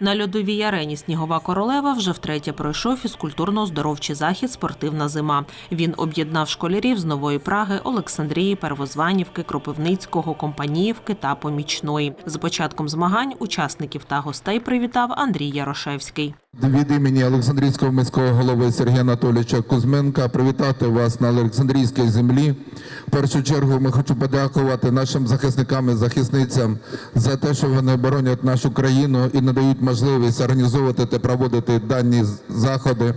На льодовій арені Снігова королева вже втретє пройшов фізкультурно-здоровчий захід Спортивна зима. Він об'єднав школярів з Нової Праги, Олександрії, Первозванівки, Кропивницького, Компаніївки та Помічної. З початком змагань учасників та гостей привітав Андрій Ярошевський. Від імені Олександрійського міського голови Сергія Анатолійовича Кузьменка привітати вас на Олександрійській землі. В першу чергу ми хочу подякувати нашим захисникам і захисницям за те, що вони боронять нашу країну і надають можливість організовувати та проводити дані заходи.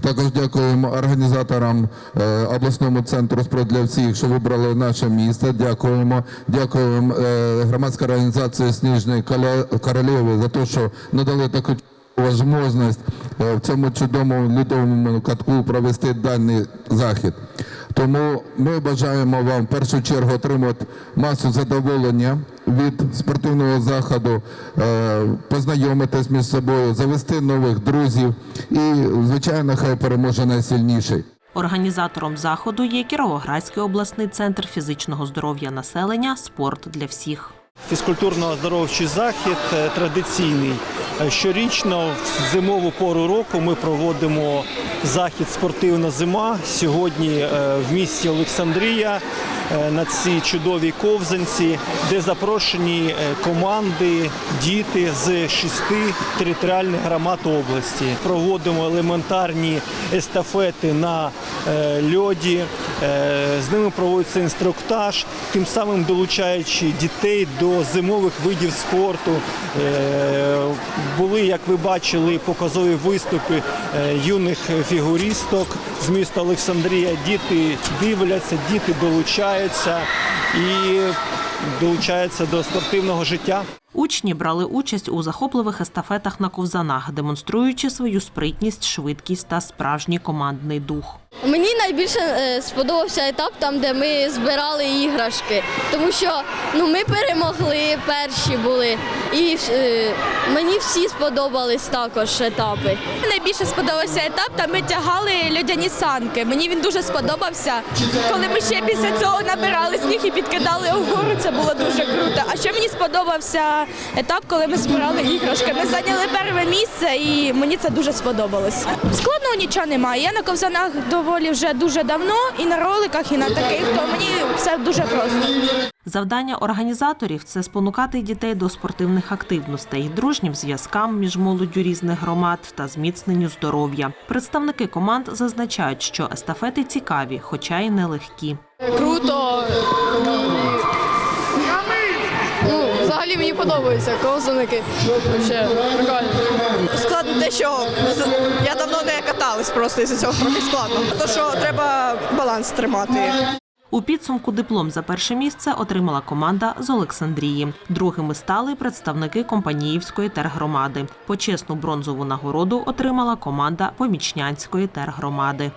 Також дякуємо організаторам е, обласному центру «Спорт для всіх, що вибрали наше місто. Дякуємо. Дякуємо е, громадській організації Сніжної королеви за те, що надали таку можливість е, в цьому чудовому льодовому катку провести даний захід. Тому ми бажаємо вам в першу чергу отримати масу задоволення від спортивного заходу, е, познайомитись між собою, завести нових друзів і, звичайно, хай переможе найсильніший. Організатором заходу є Кіровоградський обласний центр фізичного здоров'я населення Спорт для всіх. Фізкультурно-оздоровчий захід е, традиційний. Е, Щорічно в зимову пору року ми проводимо захід Спортивна зима. Сьогодні е, в місті Олександрія е, на цій чудовій ковзанці, де запрошені команди, діти з шести територіальних громад області. Проводимо елементарні естафети на льоді. Е, З ними проводиться інструктаж, тим самим долучаючи дітей до зимових видів спорту. Е, Були, як ви бачили, показові виступи е, юних фігуристок з міста Олександрія. Діти дивляться, діти долучаються і долучаються до спортивного життя. Учні брали участь у захопливих естафетах на ковзанах, демонструючи свою спритність, швидкість та справжній командний дух. Мені найбільше е, сподобався етап там, де ми збирали іграшки, тому що ну ми перемогли, перші були, і е, мені всі сподобались також етапи. Найбільше сподобався етап, там ми тягали льодяні санки. Мені він дуже сподобався. Коли ми ще після цього набирали сніг і підкидали вгору, це було дуже круто. А ще мені сподобався етап, коли ми збирали іграшки. Ми зайняли перше місце і мені це дуже сподобалось. Складного нічого немає. Я на ковзанах доволі вже дуже давно, і на роликах, і на таких, то мені все дуже просто. Завдання організаторів це спонукати дітей до спортивних активностей, дружнім зв'язкам між молоддю різних громад та зміцненню здоров'я. Представники команд зазначають, що естафети цікаві, хоча й нелегкі. круто. Взагалі мені подобаються ковзаники. Вообще прикольно. Складно те, що я давно не каталась, просто із цього трохи складно. То що треба баланс тримати. У підсумку диплом за перше місце отримала команда з Олександрії. Другими стали представники Компаніївської тергромади. Почесну бронзову нагороду отримала команда Помічнянської тергромади.